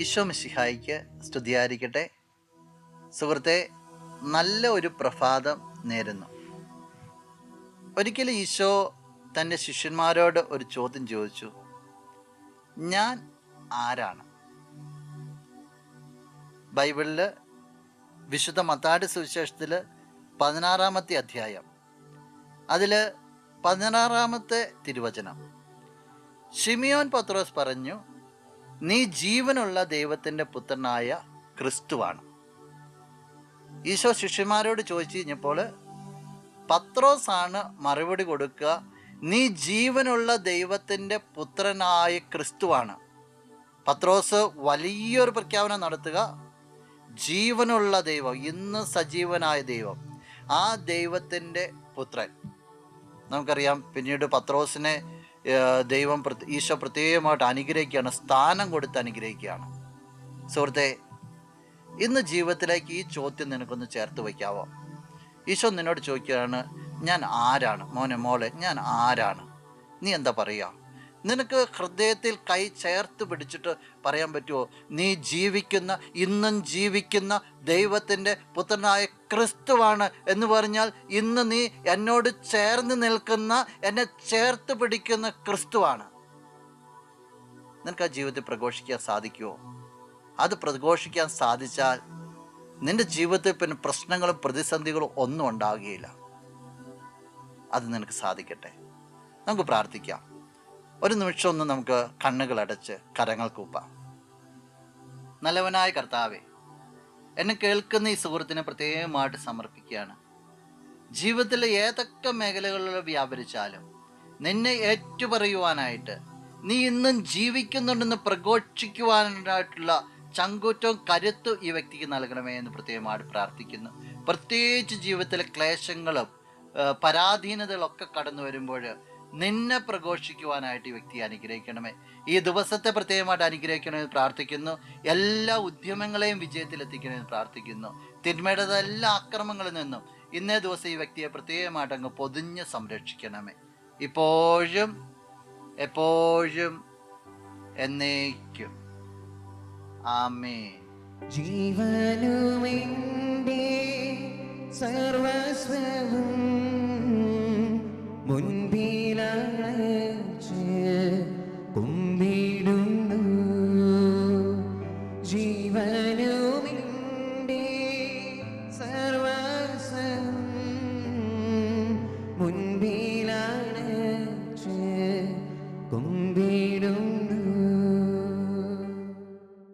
ഈശോ മിശിഹായിക്ക് സ്തുതിയായിരിക്കട്ടെ. സുഹൃത്തെ നല്ല ഒരു പ്രഭാതം നേരുന്നു. ഒരിക്കലും ഈശോ തന്റെ ശിഷ്യന്മാരോട് ഒരു ചോദ്യം ചോദിച്ചു. ഞാൻ ആരാണ്? ബൈബിളിൽ വിശുദ്ധ മത്താട് സുവിശേഷത്തിൽ പതിനാറാമത്തെ അധ്യായം അതിൽ പതിനാറാമത്തെ തിരുവചനം. ഷിമിയോൻ പത്രോസ് പറഞ്ഞു നീ ജീവനുള്ള ദൈവത്തിന്റെ പുത്രനായ ക്രിസ്തുവാണ്. ഈശോ ശിഷ്യന്മാരോട് ചോദിച്ചു കഴിഞ്ഞപ്പോൾ പത്രോസാണ് മറുപടി കൊടുക്കുക. നീ ജീവനുള്ള ദൈവത്തിന്റെ പുത്രനായ ക്രിസ്തുവാണ്. പത്രോസ് വലിയൊരു പ്രഖ്യാപനം നടത്തുക. ജീവനുള്ള ദൈവം ഇന്ന് സജീവനായ ദൈവം ആ ദൈവത്തിന്റെ പുത്രൻ. നമുക്കറിയാം പിന്നീട് പത്രോസിനെ ദൈവം ഈശോ പ്രത്യേകമായിട്ട് അനുഗ്രഹിക്കുകയാണ് സ്ഥാനം കൊടുത്ത് അനുഗ്രഹിക്കുകയാണ്. സുഹൃത്തെ ഇന്ന് ജീവിതത്തിലേക്ക് ഈ ചോദ്യം നിനക്കൊന്ന് ചേർത്ത് വയ്ക്കാവോ? ഈശോ നിന്നോട് ചോദിക്കുകയാണ് ഞാൻ ആരാണ്? മോനെ മോളെ ഞാൻ ആരാണ്? നീ എന്താ പറയുക? നിനക്ക് ഹൃദയത്തിൽ കൈ ചേർത്ത് പിടിച്ചിട്ട് പറയാൻ പറ്റുമോ? നീ ജീവിക്കുന്ന ഇന്നും ജീവിക്കുന്ന ദൈവത്തിന്റെ പുത്രനായ ക്രിസ്തുവാണ് എന്ന് പറഞ്ഞാൽ ഇന്ന് നീ എന്നോട് ചേർന്ന് നിൽക്കുന്ന എന്നെ ചേർത്ത് പിടിക്കുന്ന ക്രിസ്തുവാണ്. നിനക്ക് ആ ജീവിതത്തിൽ പ്രഘോഷിക്കാൻ സാധിക്കുമോ? അത് പ്രഘോഷിക്കാൻ സാധിച്ചാൽ നിന്റെ ജീവിതത്തിൽ പിന്നെ പ്രശ്നങ്ങളും പ്രതിസന്ധികളും ഒന്നും ഉണ്ടാകുകയില്ല. അത് നിനക്ക് സാധിക്കട്ടെ. നമുക്ക് പ്രാർത്ഥിക്കാം. ഒരു നിമിഷം ഒന്ന് നമുക്ക് കണ്ണുകൾ അടച്ച് കരങ്ങൾ കൂപ്പാം. നല്ലവനായ കർത്താവെ എന്നെ കേൾക്കുന്ന ഈ സുഹൃത്തിനെ പ്രത്യേകമായിട്ട് സമർപ്പിക്കുകയാണ്. ജീവിതത്തിലെ ഏതൊക്കെ മേഖലകളിൽ വ്യാപരിച്ചാലും നിന്നെ ഏറ്റുപറയുവാനായിട്ട് നീ ഇന്നും ജീവിക്കുന്നുണ്ടെന്ന് പ്രഘോഷിക്കുവാനായിട്ടുള്ള ചങ്കൂറ്റവും കരുത്തും ഈ വ്യക്തിക്ക് നൽകണമേ എന്ന് പ്രത്യേകമായിട്ട് പ്രാർത്ഥിക്കുന്നു. പ്രത്യേകിച്ച് ജീവിതത്തിലെ ക്ലേശങ്ങളും പരാധീനതകളൊക്കെ കടന്നു വരുമ്പോൾ നിന്നെ പ്രഘോഷിക്കുവാനായിട്ട് ഈ വ്യക്തിയെ അനുഗ്രഹിക്കണമേ. ഈ ദിവസത്തെ പ്രത്യേകമായിട്ട് അനുഗ്രഹിക്കണമെന്ന് പ്രാർത്ഥിക്കുന്നു. എല്ലാ ഉദ്യമങ്ങളെയും വിജയത്തിലെത്തിക്കണമെന്ന് പ്രാർത്ഥിക്കുന്നു. തിന്മയുടെ എല്ലാ ആക്രമങ്ങളിൽ നിന്നും ഇന്നേ ദിവസം ഈ വ്യക്തിയെ പ്രത്യേകമായിട്ട് അങ്ങ് പൊതിഞ്ഞ് സംരക്ഷിക്കണമേ. ഇപ്പോഴും എപ്പോഴും എന്നേക്കും. ആമേ ജീവനുമെന്റെ സർവസ്വവും